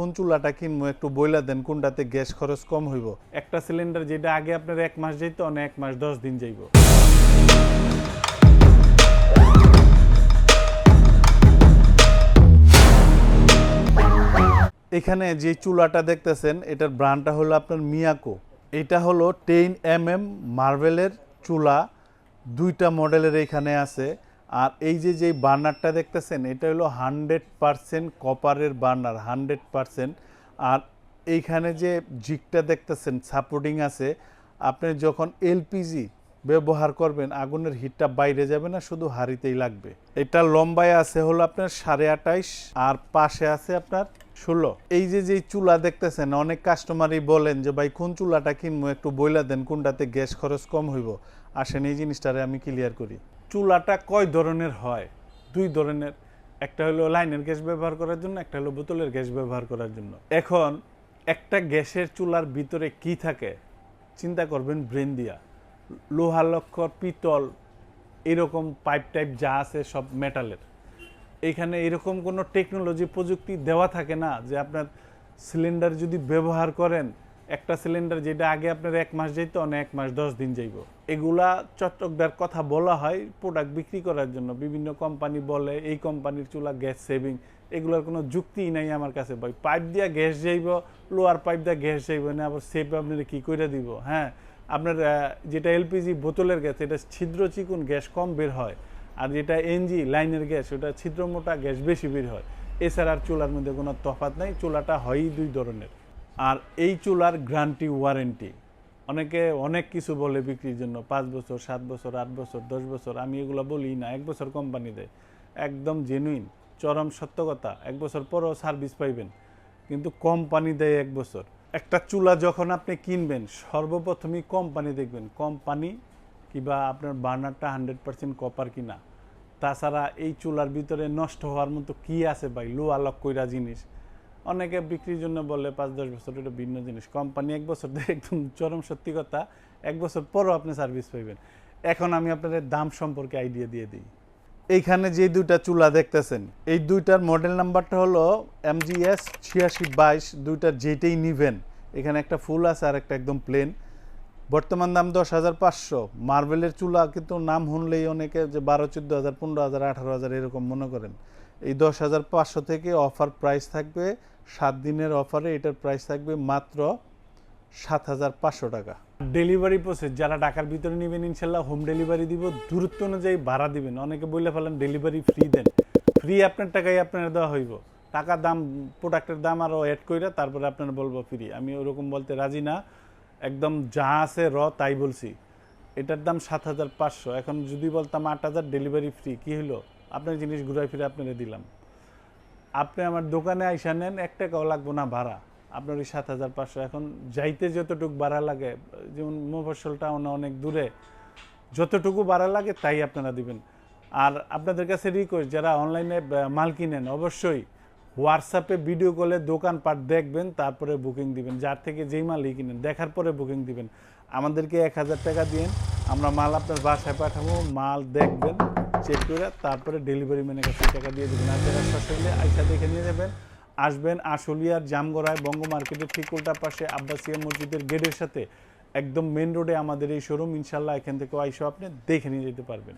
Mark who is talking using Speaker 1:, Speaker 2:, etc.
Speaker 1: কোন চুলাটা কিনবো, একটু বইলা দেন কোনটাতে গ্যাস খরচ কম হইব। একটা সিলিন্ডার যেটা আগে আপনার এক মাস যাইত না এক মাস দশ দিন যাইব। এখানে যে চুলাটা দেখতেছেন, এটার ব্র্যান্ডটা হলো আপনার মিয়াকো। এটা হলো টেন এম এম মার্বেলের চুলা। দুইটা মডেলের এখানে আছে। আর এই যে যে বার্নারটা দেখতেছেন, এটা হলো হান্ড্রেড পারসেন্ট কপারের বার্নার, হান্ড্রেড পারসেন্ট। আর এইখানে যে জিকটা দেখতেছেন, সাপোর্টিং আছে। আপনি যখন এলপিজি ব্যবহার করবেন, আগুনের হিটটা বাইরে যাবে না, শুধু হাড়িতেই লাগবে। এটা লম্বায় আছে হলো আপনার সাড়ে আঠাইশ, আর পাশে আছে আপনার ষোলো। এই যে যে চুলা দেখতেছেন, অনেক কাস্টমারই বলেন যে, ভাই, কোন চুলাটা কিনবো? একটু বইলা দেন, কোনটাতে গ্যাস খরচ কম হইব? আসেন, এই জিনিসটারে আমি ক্লিয়ার করি। চুলাটা কয় ধরনের হয়? দুই ধরনের। একটা হলো লাইনের গ্যাস ব্যবহার করার জন্য, একটা হলো বোতলের গ্যাস ব্যবহার করার জন্য। এখন একটা গ্যাসের চুলার ভিতরে কি থাকে? চিন্তা করবেন ব্রেন দিয়া। লোহা লক্ষর পিতল, এরকম পাইপ টাইপ যা আছে সব মেটালের। এখানে এরকম কোনো টেকনোলজি, প্রযুক্তি দেওয়া থাকে না যে আপনার সিলিন্ডার যদি ব্যবহার করেন একটা সিলিন্ডার যেটা আগে আপনার এক মাস যাইতো অনেক এক মাস দশ দিন যাইব। এগুলা চটকদার কথা বলা হয় প্রোডাক্ট বিক্রি করার জন্য। বিভিন্ন কোম্পানি বলে, এই কোম্পানির চুলা গ্যাস সেভিং এগুলোর কোনো যুক্তিই নাই আমার কাছে ভাই। পাইপ দিয়া গ্যাস যাইব লোয়ার পাইপ দিয়া গ্যাস যাইব না আবার সেভ আপনার কী করে দিব? হ্যাঁ আপনার যেটা এলপিজি বোতলের গ্যাস এটা ছিদ্র চিকুন গ্যাস কম বের হয়। আর যেটা এনজি লাইনের গ্যাস ওটা ছিদ্র মোটা গ্যাস বেশি বের হয়। এছাড়া আর চুলার মধ্যে কোনো তফাৎ নাই। চুলাটা হয়ই দুই ধরনের। আর এই চুলার গ্যারান্টি ওয়ারেন্টি। অনেকে অনেক কিছু বলে বিক্রির জন্য, পাঁচ বছর, সাত বছর, আট বছর, দশ বছর, আমি এগুলো বলি না। এক বছর কোম্পানি দেয়, একদম জেনুইন চরম সত্য কথা। এক বছর পরও সার্ভিস পাইবেন, কিন্তু কোম্পানি দেয় এক বছর। একটা চুলা যখন আপনি কিনবেন সর্বপ্রথমই কোম্পানি দেখবেন কোম্পানি কিবা আপনার বার্নারটা হান্ড্রেড পার্সেন্ট কপার কিনা। তাছাড়া এই চুলার ভিতরে নষ্ট হওয়ার মতো কি আছে ভাই? লো আলোক কইরা জিনিস। অনেকে বিক্রির জন্য বলে পাঁচ, দশ বছর এটা ভিন্ন জিনিস। কোম্পানি এক বছর একদম চরম সত্যি কথা, এক বছর পরও আপনি সার্ভিস পাইবেন। এখন আমি আপনাদের দাম সম্পর্কে আইডিয়া দিয়ে দিই। এইখানে যে দুইটা চুলা দেখতেছেন, এই দুইটার মডেল নাম্বারটা হলো এম জি এস ছিয়াশি বাইশ, দুইটা যেটাই নিবেন। এখানে একটা ফুল আছে আর একটা একদম প্লেন বর্তমান দাম দশ হাজার পাঁচশো। মার্বেলের চুলা কিন্তু নাম শুনলেই অনেকে যে বারো, চোদ্দ হাজার, পনেরো হাজার, আঠারো হাজার এরকম মনে করেন। এই দশ হাজার পাঁচশো থেকে অফার প্রাইস থাকবে, সাত দিনের অফারে এটার প্রাইস থাকবে মাত্র সাত হাজার পাঁচশো টাকা। ডেলিভারি প্রসেস, যারা ঢাকার ভিতরে নেবেন ইনশাল্লাহ, হোম ডেলিভারি দিব, দূরত্ব অনুযায়ী ভাড়া দিবেন। অনেকে বলে ফেলেন ডেলিভারি ফ্রি দেন। ফ্রি আপনার টাকাই আপনার দেওয়া হইব। টাকা দাম প্রোডাক্টের দাম আরও অ্যাড করে তারপরে আপনার বলব ফ্রি আমি ওরকম বলতে রাজি না। একদম যা আছে র তাই বলছি। এটার দাম সাত হাজার পাঁচশো। এখন যদি বলতাম আট হাজার ডেলিভারি ফ্রি কী হলো আপনার জিনিস ঘুরাই ফিরে আপনারা দিলাম। আপনি আমার দোকানে আইসা নেন, এক টাকাও লাগবো না ভাড়া। আপনার ওই সাত হাজার পাঁচশো। এখন যাইতে যতটুকু ভাড়া লাগে, যেমন মফস্বল টাউনে অনেক দূরে, যতটুকু ভাড়া লাগে তাই আপনারা দিবেন। আর আপনাদের কাছে রিকোয়েস্ট যারা অনলাইনে মাল কিনেন, অবশ্যই হোয়াটসঅ্যাপে ভিডিও কলে দোকানপাট দেখবেন, তারপরে বুকিং দিবেন। যার থেকে যেই মালই কিনেন, দেখার পরে বুকিং দিবেন। আমাদেরকে এক হাজার টাকা দিন আমরা মাল আপনার বাসায় পাঠাবো, মাল দেখবেন চেক করে তারপরে ডেলিভারি ম্যানের কাছে টাকা দিয়ে দেবেন। আর যারা সশরীরে আইসা দেখে নিয়ে যাবেন, আসবেন আশুলিয়ার জামগড়ায় বঙ্গ মার্কেটের ঠিক উল্টা পাশে আব্বাসিয়া মসজিদের গেটের সাথে। একদম মেন রোডে আমাদের এই শোরুম ইনশাল্লাহ এখান থেকে আইসা আপনি দেখে নিয়ে যেতে পারবেন।